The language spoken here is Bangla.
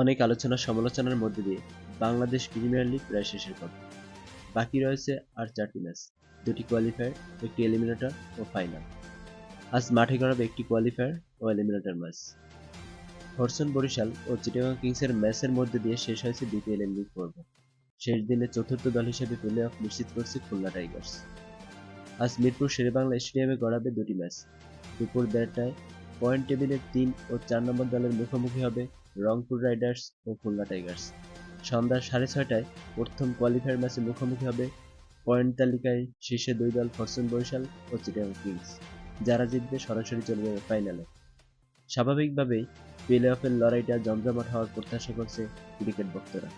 অনেক আলোচনা সমালোচনার মধ্যে দিয়ে বাংলাদেশ প্রিমিয়ার লিগ প্রায় শেষের পথে। বাকি রয়েছে আর চারটি ম্যাচ, দুটি কোয়ালিফায়ার, একটি এলিমিনেটর ও ফাইনাল। আজ মাঠে গড়াবে একটি কোয়ালিফায়ার ও এলিমিনেটর ম্যাচ। হরসন, বরিশাল ও চিটাগাং কিংসের ম্যাচের মধ্যে দিয়ে শেষ হয়েছে বিপিএল এর লিগ পর্ব। শেষ দিনে চতুর্থ দল হিসেবে প্লে অফ নিশ্চিত করছে খুলনা টাইগার্স। আজ মিরপুর শেরেবাংলা স্টেডিয়ামে গড়াবে দুটি ম্যাচ। দুপুর দেড়টায় পয়েন্ট টেবিলের তিন ও চার নম্বর দলের মুখোমুখি হবে রংপুর রাইডার্স ও খুলনা টাইগার্স। সন্ধ্যা সাড়ে ছয়টায় প্রথম কোয়ালিফায়ার ম্যাচে মুখোমুখি হবে পয়েন্ট তালিকায় শীর্ষে দুই দল ফরচুন বরিশাল ও চিটাগাং কিংস, যারা জিতবে সরাসরি চলে যাবে ফাইনালে। স্বাভাবিকভাবেই প্লে অফের লড়াইটা জমজমাট হওয়ার প্রত্যাশা করছে ক্রিকেট ভক্তরা।